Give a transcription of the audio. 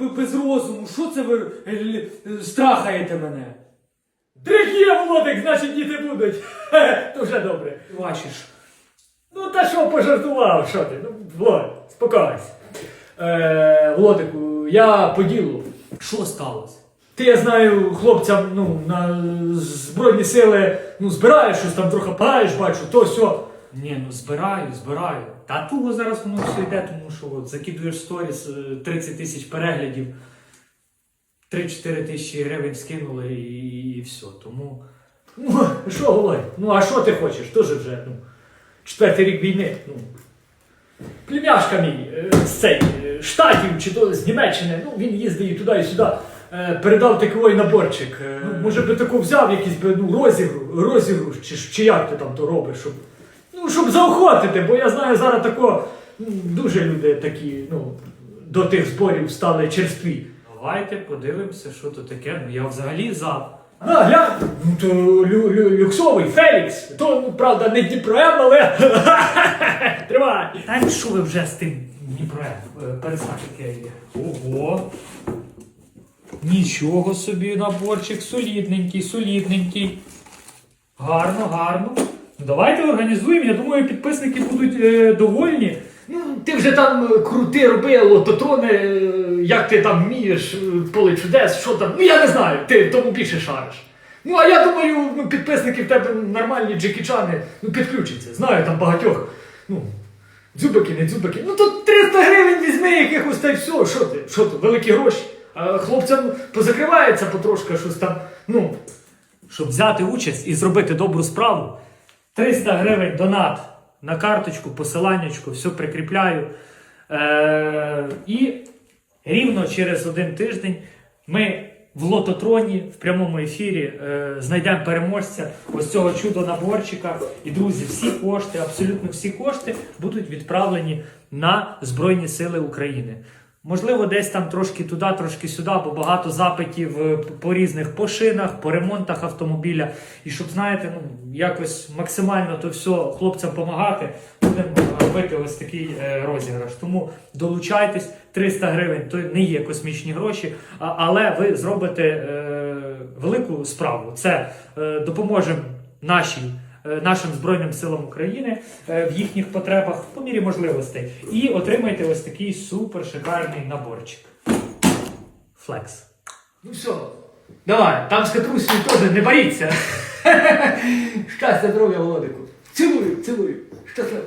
ви без розуму? Що це ви е, страхаєте мене? Дрих є, Володик, значить діти будуть. Хе, То вже добре. Бачиш. Ну та що пожартував, що ти? Ну, Володь, спокойся. Е, Володику, я по ділу. Що сталося? Ти, я знаю, хлопцям ну, на Збройні сили ну, збираєш щось там трохи паєш, бачу, то сьо. Ні, ну збираю, збираю. Та туго зараз воно все йде, тому що от, закидуєш сторіс, е, 30 тисяч переглядів, 3-4 тисячі гривень скинули і, і все. Тому Ну, що, Володь? Ну а що ти хочеш? Тоже вже ну, четвертий рік війни. Ну. Племяшка мій е, з цей, е, штатів чи то з Німеччини, ну він їздить і туди і сюди. Е, передав таковий наборчик. Е, ну, може би таку взяв якийсь би ну, розігруш, розігруш чи, чи як ти там то робиш, щоб, ну, щоб заохотити, бо я знаю зараз тако, ну, дуже люди такі, ну, до тих зборів стали черстві. давайте подивимося, що то таке. Ну я взагалі за. А, глянь, ну то лю, лю, люксовий Фелікс. То, ну, правда, не Дніпром, але. Тримай. Та що ви вже з тим Дніпром? Е, Перестань таке є. Ого. Нічого собі наборчик, солідненький, солідненький. Гарно, гарно. Ну, Давайте організуємо. Я думаю, підписники будуть е, довольні. Ну, ти вже там е, крути робив, лототрони, е, як ти там вмієш, е, поле чудес, що там. Ну я не знаю, ти в тому більше шариш. Ну, а я думаю, ну, підписники в тебе нормальні джекічани ну, підключаться. Знаю там багатьох. Ну, дзюбики, не дзюбики. Ну то 300 гривень візьми якихось та й все. Що ти? Що ти? Великі гроші. А хлопцям позакривається потрошка щось там. Ну, Щоб взяти участь і зробити добру справу, 300 гривень донат на карточку, посиланнячку, все прикріпляю. Е- і рівно через один тиждень ми в лототроні в прямому ефірі е- знайдемо переможця ось цього чудо наборчика. І друзі, всі кошти, абсолютно всі кошти будуть відправлені на Збройні Сили України. Можливо, десь там трошки туди, трошки сюди, бо багато запитів е, по різних по шинах, по ремонтах автомобіля. І щоб, знаєте, ну якось максимально то все хлопцям допомагати, будемо робити ось такий е, розіграш. Тому долучайтесь, 300 гривень то не є космічні гроші, але ви зробите е, велику справу. Це е, допоможе нашій. Е, Нашим Збройним силам України е, в їхніх потребах по мірі можливостей. І отримайте ось такий супер шикарний наборчик. Флекс. ну все. Давай, там з Катрусею теж не боріться. Щастя, здоров'я, Володику. Цілую, цілую. Щасливо.